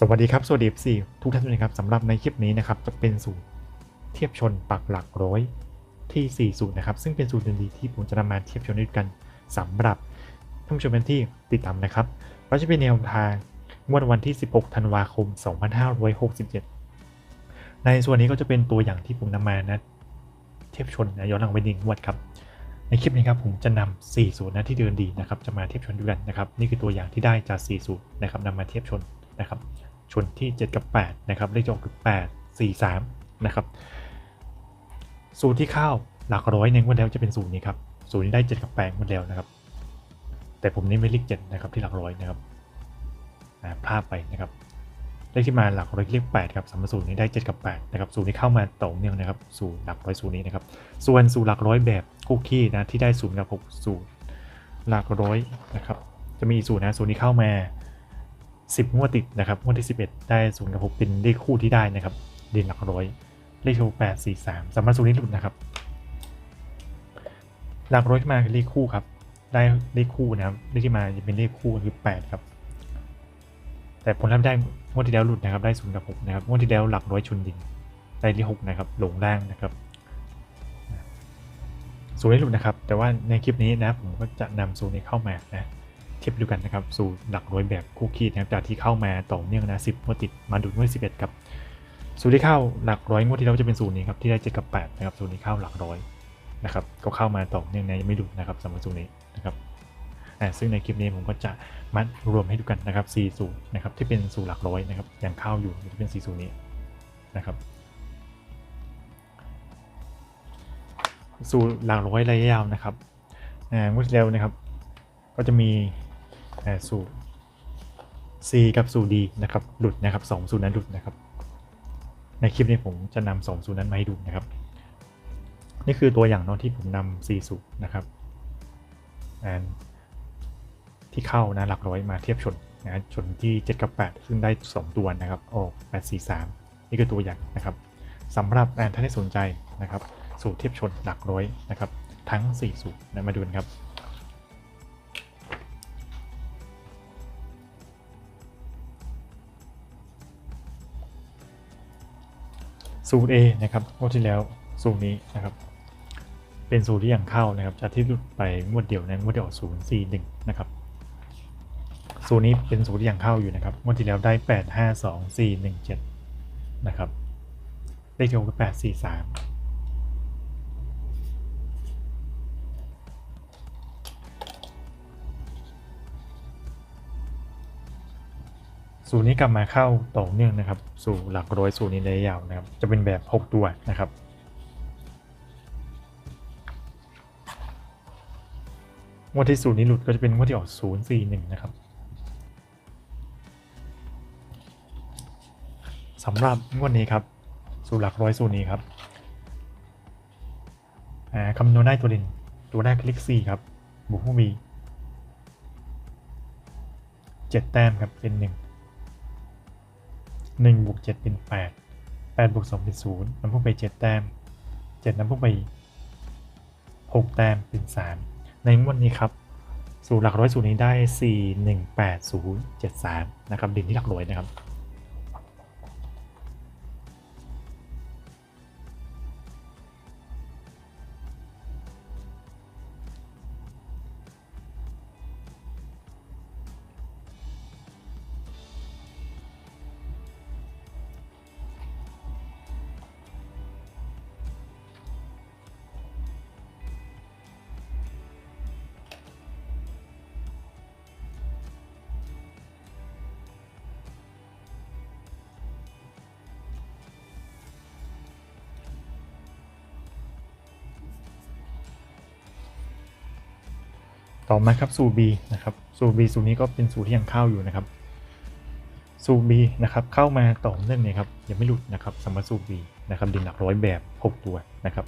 สวัสดีครับ สวัสดีสี่ทุกท่านเลยครับสำหรับในคลิปนี้นะครับจะเป็นสูตรเทียบชนปักหลักร้อยที่ 4 สูตรนะครับ ซึ่งเป็นสูตรเดินดีที่ผมจะนำมาเทียบชนด้วยกันสำหรับท่านผู้ชมเป็นที่ติดตามนะครับก็จะเป็นแนวทางงวดวันที่ 16 ธันวาคม 2567 ในส่วนนี้ก็จะเป็นตัวอย่างที่ผมนำมานะเทียบชนนะย้อนหลังไปหนึ่งงวดครับในคลิปนี้ครับผมจะนำ4สูตรนะที่เดินดีนะครับจะมาเทียบชนด้วยกันนะครับนี่คือตัวอย่างที่ได้จาก4สูตรนะครับนำมาเทียบชนนะครับ ชนที่ 7 กับ 8 นะครับ เลขจะออกคือ 8 4 3 นะครับ สูตรที่เข้าหลักร้อยในงวดแล้วจะเป็นสูตรนี้ครับสูตรนี้ได้ 7 กับ8งวดแล้วนะครับ แต่ผมนี่ไม่เลข7นะครับที่หลักร้อยนะครับพลาดไปนะครับ เลขที่มาหลักร้อยเลข8ครับสำหรับสูตรนี้ได้ 7 กับ8นะครับสูตรนี้เข้ามาต่อเนื่องนะครับสู่หลักร้อยสูตรนี้นะครับ ส่วนสูตรหลักร้อยแบบคุกกี้นะที่ได้ศูนย์กับ6สูตรหลักร้อยนะครับ จะมีสูตรนะสูตรนี้เข้ามา 10งวดติดนะครับงวดที่ 11 ได้0กับ6เป็นเลขคู่ที่ได้นะครับ เด่นหลักร้อย เลขโทร8 4 3สำหรับสูตรนี้หลุดนะครับ หลักร้อยที่มาคือเลขคู่ครับ ได้เลขคู่นะครับเลขที่มาจะเป็นเลขคู่คือ 8 ครับ แต่ผลลัพธ์ได้งวดที่แล้วหลุดนะครับ ได้0กับ6นะครับงวดที่แล้วหลักร้อยชนดินได้เลข6นะครับหลงล่างนะครับสูตรนี้หลุดนะครับ แต่ว่าในคลิปนี้นะผมก็จะนำสูตรนี้เข้ามานะ เทียบดูกันนะครับ สู่หลักร้อยแบบคู่คีดนะครับจากที่เข้ามาต่อเนื่องนะสิบงวดติดมาดูงวดสิบเอ็ดครับสูตรที่เข้าหลักร้อยงวดที่แล้วจะเป็นสูตรนี้ครับที่ได้เจ็ดกับแปดนะครับสูตรนี้เข้าหลักร้อยนะครับก็เข้ามาต่อเนื่องนะยังไม่ดูนะครับสำหรับสูตรนี้นะครับอ่ซึ่งในคลิปนี้ผมก็จะมัดรวมให้ดูกันนะครับสี่สูตรนะครับที่เป็นสูตรหลักร้อยนะครับยังเข้าอยู่ที่เป็นสี่สูตรนี้นะครับสูตรหลักร้อยระยะยาวนะครับงวดที่แล้วนะครับ ก็จะมี สูตร C กับสูตร D นะครับหลุดนะครับสองสูตรนั้นหลุดนะครับ ในคลิปนี้ผมจะนำสองสูตรนั้นมาให้ดูนะครับ นี่คือตัวอย่างเนาะที่ผมนำ4สูตรนะครับอันที่เข้านะหลักร้อยมาเทียบชนนะชนที่ 7 กับ 8 ซึ่งได้ 2 ตัวนะครับออก8 4 3 นี่คือตัวอย่างนะครับสำหรับแอนท่านที่สนใจนะครับ สูตรเทียบชนหลักร้อยนะครับ ทั้ง 4 สูตรนะมาดูกันครับ สูตร A นะครับงวดที่แล้วสูตรนี้นะครับ เป็นสูตรที่ยังเข้านะครับ จากที่หลุดไปงวดเดียวนะงวดเดียวศูนย์สี่หนึ่งนะครับสูตรนี้เป็นสูตรที่ยังเข้าอยู่นะครับงวดที่แล้วได้แปดห้าสองสี่หนึ่งเจ็ดนะครับเลขที่หกแปดสี่สาม สูตรนี้กลับมาเข้าต่อเนื่องนะครับ สู่หลักร้อยสูตรนี้ระยะยาวนะครับ จะเป็นแบบ 6 ตัวนะครับ งวดที่สูตรนี้หลุดก็จะเป็นงวดที่ออก 0 4 1 นะครับสำหรับงวดนี้ครับ สูตรหลักร้อยสูตรนี้ครับคำนวณได้ตัวเด่นตัวแรกคลิก 4 ครับบุกผู้มี 7 แต้มครับเป็น 1 1บวก7เป็น 8 8บวก2เป็น0น้ำพุ่งไป 7 แต้ม 7น้ำพุ่งไป 6 แต้มเป็น 3 ในงวดนี้ครับ สูตรหลักร้อยสูตรนี้ได้ 4 1 8 0 7 3 นะครับดินที่หลักร้อยนะครับ ต่อมาครับสูตร B นะครับสูตร B สูตรนี้ก็เป็นสูตรที่ยังเข้าอยู่นะครับสูตร B นะครับเข้ามาต่อเนื่องเนี่ยครับยังไม่หลุดนะครับสำหรับสูตร B นะครับดินหลักร้อยแบบ6ตัวนะครับ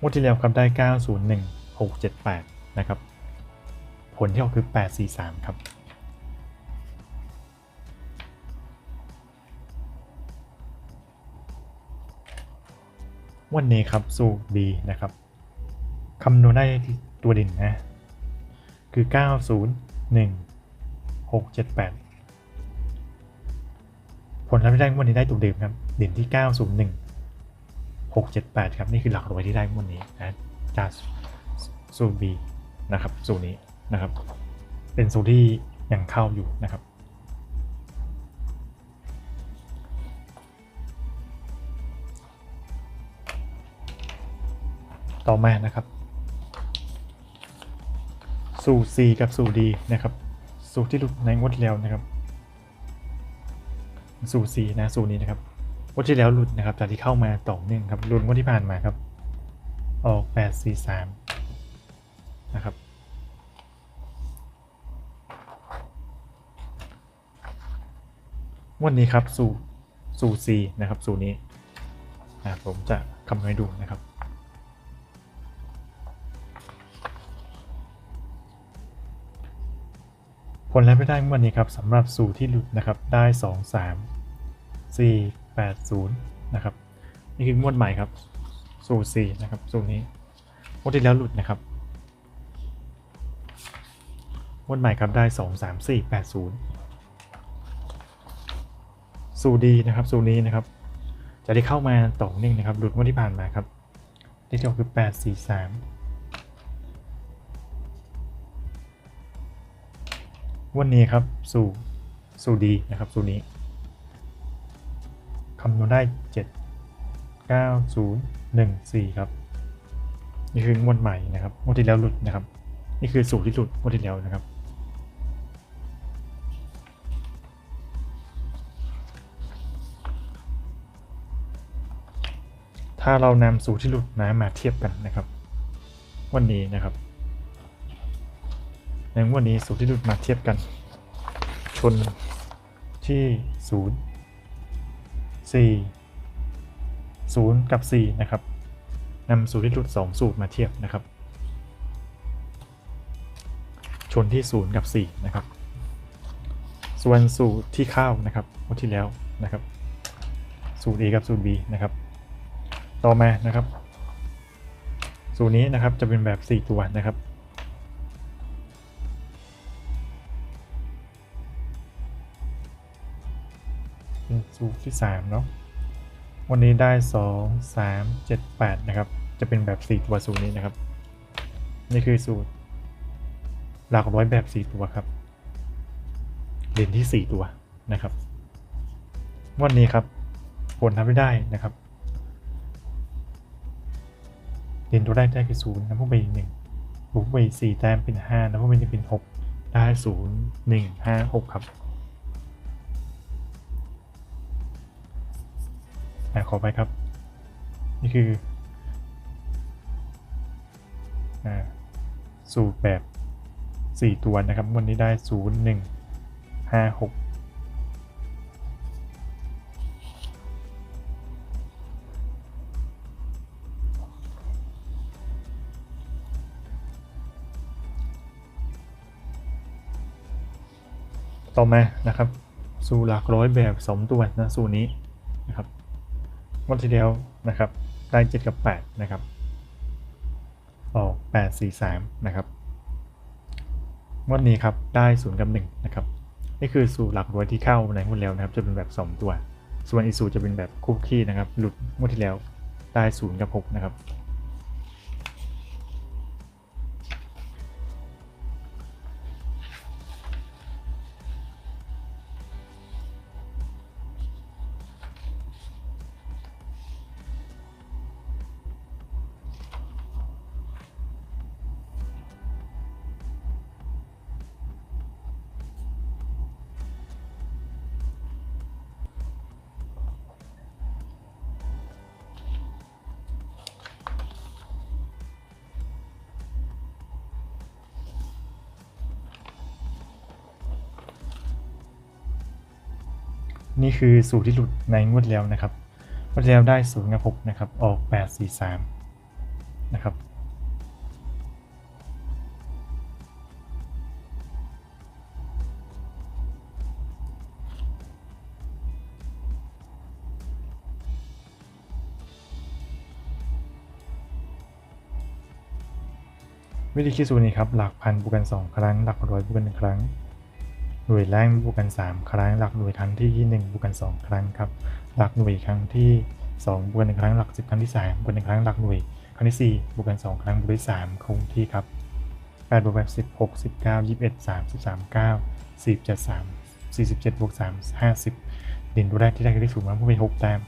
งวดที่แล้วครับได้ 901 678 นะครับ ผลที่ออกคือ 843 ครับ วันนี้ครับสูตร B นะครับคำนวณได้ตัวด่นนะ คือ 9 0 1หกเจ็ดแปดผลลัพธ์ที่ได้วดนี้ได้ตัวเดิมครับด่นที่เก้าศูนย์หนึ่งหกเจ็ดแปดครับ นี่คือหลักร้อยที่ได้วดนี้นะจากสูตร B นะครับ สูตรนี้นะครับ เป็นสูตรที่ยังเข้าอยู่นะครับ ต่อมานะครับ สูตร C กับสูตร D นะครับ สูตรที่หลุดในงวดที่แล้วนะครับ สูตร C นะสูตรนี้นะครับงวดที่แล้วหลุดนะครับจากที่เข้ามาต่อเนื่องครับหลุดงวดที่ผ่านมาครับ ออก 8 4 3 นะครับงวันนี้ครับ สูตรสูตร C นะครับ สูตรนี้ผมจะคำนวณให้ดูนะครับ ลลัพธ์ที่ได้เมื่อวันนี้ครับสำหรับสูตรที่หลุดนะครับได้ 2 3 4 8 0นะครับนี่คืองวดใหม่ครับสูตร4นะครับสูตรนี้งวดที่แล้วหลุดนะครับงวดใหม่ครับได้ 2 3 4 8 0 สูตรดีนะครับสูตรนี้นะครับ จะได้เข้ามาต่อเนื่องนะครับหลุดงวดที่ผ่านมาครับที่ออกคือ 8 4 3 วันนี้ครับสู่สู่ดีนะครับสู่นี้คำนวณได้ 7 9 0 1 4 ครับ นี่คืองวดใหม่นะครับงวดที่แล้วหลุดนะครับ นี่คือสูตรที่หลุดงวดที่แล้วนะครับ ถ้าเรานำสูตรที่หลุดนะมาเทียบกันนะครับ วันนี้นะครับ ในงวดนี้สูตรที่หลุดมาเทียบกัน ชนที่ 0 4 0 กับ 4 นะครับนำสูตรที่หลุด 2 สูตรมาเทียบนะครับ ชนที่ 0 กับ 4 นะครับ ส่วนสูตรที่ข้าวนะครับงวดที่แล้วนะครับ สูตร A กับสูตร B นะครับ ต่อมานะครับ สูตรนี้นะครับจะเป็นแบบ 4 ตัวนะครับ สูตรที่ 3 เนาะวันนี้ได้ 2 3 7 8 นะครับ จะเป็นแบบ 4 ตัวสูตรนี้นะครับ นี่คือสูตร หลักร้อยแบบ 4 ตัวครับ เด่นที่ 4 ตัวนะครับ วันนี้ครับผลทำไม่ได้นะครับ เด่นตัวแรกได้คือศูนย์นะพวกไปอีกหนึ่งบวกไปอีกสี่แต้มเป็นห้านะพวกมันจะเป็นหกได้ศูนย์หนึ่งห้าหกครับ ขอไปครับ นี่คือสูตรแบบสี่ตัวนะครับ วันนี้ได้ศูนย์หนึ่งห้าหกต่อมานะครับ สู่หลักร้อยแบบสมตัวนะ สูตรนี้นะครับ วันที่แล้วนะครับได้7กับ 8 นะครับ ออก 8 4 3 นะครับวันนี้ครับได้0กับ1นะครับนี่คือสูตรหลักร้อยที่เข้าในงวดแล้วนะครับ จะเป็นแบบ 2 ตัว ส่วนอีกสูตรจะเป็นแบบคุกกี้นะครับ หลุดงวดที่แล้วได้0กับ6นะครับ นี่คือสูตรที่หลุดในงวดแล้วนะครับงวดแล้วได้ศูนย์กับหกนะครับออกแปดสี่สามนะครับวิธีคิดสูตรนี้ครับ หลักพันบวกกัน 2 ครั้ง หลักร้อยบวกกัน 1 ครั้ง หน่วยแรกบวกกัน 3 ครั้ง หลักหน่วยครั้งที่1บวกกัน 2 ครั้งครับ หลักหน่วยครั้งที่2บวกกัน1ครั้งหลัก 10 ครั้งที่3บวกกัน1ครั้งหลักหน่วย ครั้งที่4บวกกัน 2 ครั้งบวกด้วย3คงที่ครับ8บวกแบบ10 6 19 21 33 9 47 3 47บวก3 50 เด่นตัวแรกที่ได้คือเลขศูนย์มาเพื่อเป็น6แต้ม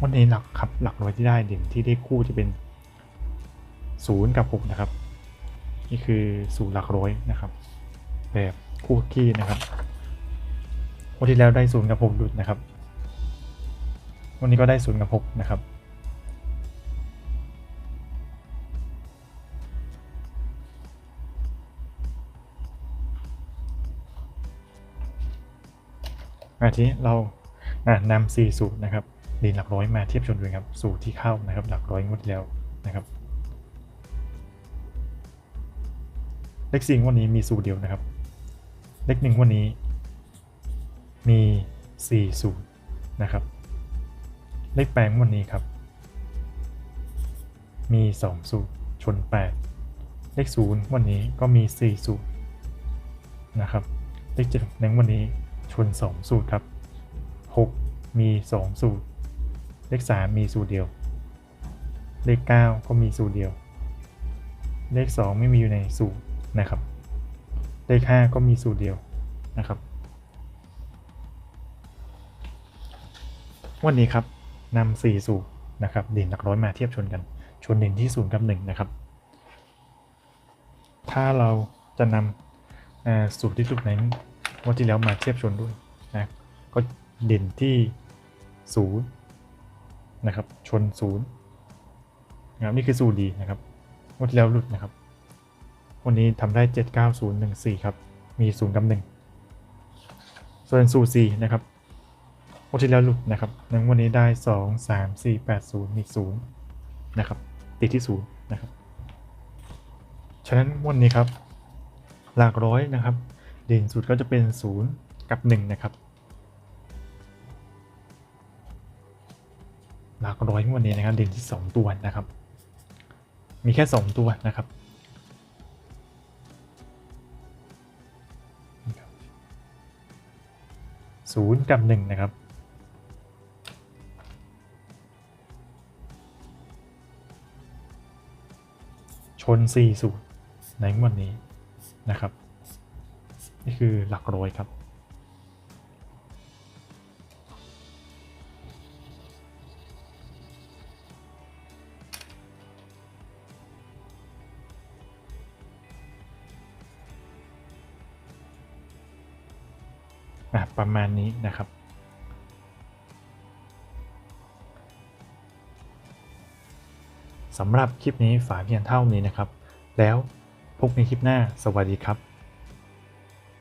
วันนี้หลักครับหลักร้อยที่ได้เด่นที่ได้คู่จะเป็น 0 กับ 6 นะครับ นี่คือศูนย์หลักร้อยนะครับ แบบคู่ขี้นะครับ วันที่แล้วได้ศูนย์กับหกดุดนะครับ วันนี้ก็ได้ศูนย์กับหกนะครับ อาทีเราอะนำสี่สูตรนะครับดีนหลักร้อยมาเทียบชนด้วยครับ สูตรที่เข้านะครับ หลักร้อยงวดแล้วนะครับเลขสี่งวันนี้มีสูตรเดียวนะครับ เลขหนึ่งวันนี้ มีสี่สูตรนะครับ เลขแปดงวันนี้ครับ มีสองสูตรชนแปดเลขศูนย์วันนี้ก็มีสี่สูตรนะครับ เลขเจ็ดในวันนี้ชนสองสูตรครับหกมีสองสูตร เลขสามมีสูตรเดียว เลขเก้าก็มีสูตรเดียว เลขสองไม่มีอยู่ในสูตรนะครับ เลข 5 ก็มีสูตรเดียวนะครับ วันนี้ครับนำ4สูตรนะครับเด่นหลักร้อยมาเทียบชนกัน ชนเด่นที่0กับ1นะครับ ถ้าเราจะนำสูตรที่สุดในวันที่แล้วมาเทียบชนด้วยนะก็เด่นที่0นะครับชน0นะครับนี่คือสูตรดีนะครับวันที่แล้วหลุดนะครับ วันนี้ทำได้ 79014 ครับ มี 0 กับ 1 ส่วนสูตร4นะครับ วันที่แล้วหลุดนะครับในวันนี้ได้ 2 3 4 8 0มี0นะครับ ติดที่ 0 นะครับ ฉะนั้นวันนี้ครับ หลักร้อยนะครับ เด่นสุดก็จะเป็น 0 กับ 1 นะครับ หลักร้อยวันนี้นะครับ เด่นที่ 2 ตัวนะครับ มีแค่ 2 ตัวนะครับศูนย์กับหนึ่งนะครับ ชนสี่สูตรในงวดนนี้นะครับ นี่คือหลักร้อยครับอะประมาณนี้นะครับ สำหรับคลิปนี้ฝากเพียงเท่านี้นะครับ แล้วพบในคลิปหน้าสวัสดีครับ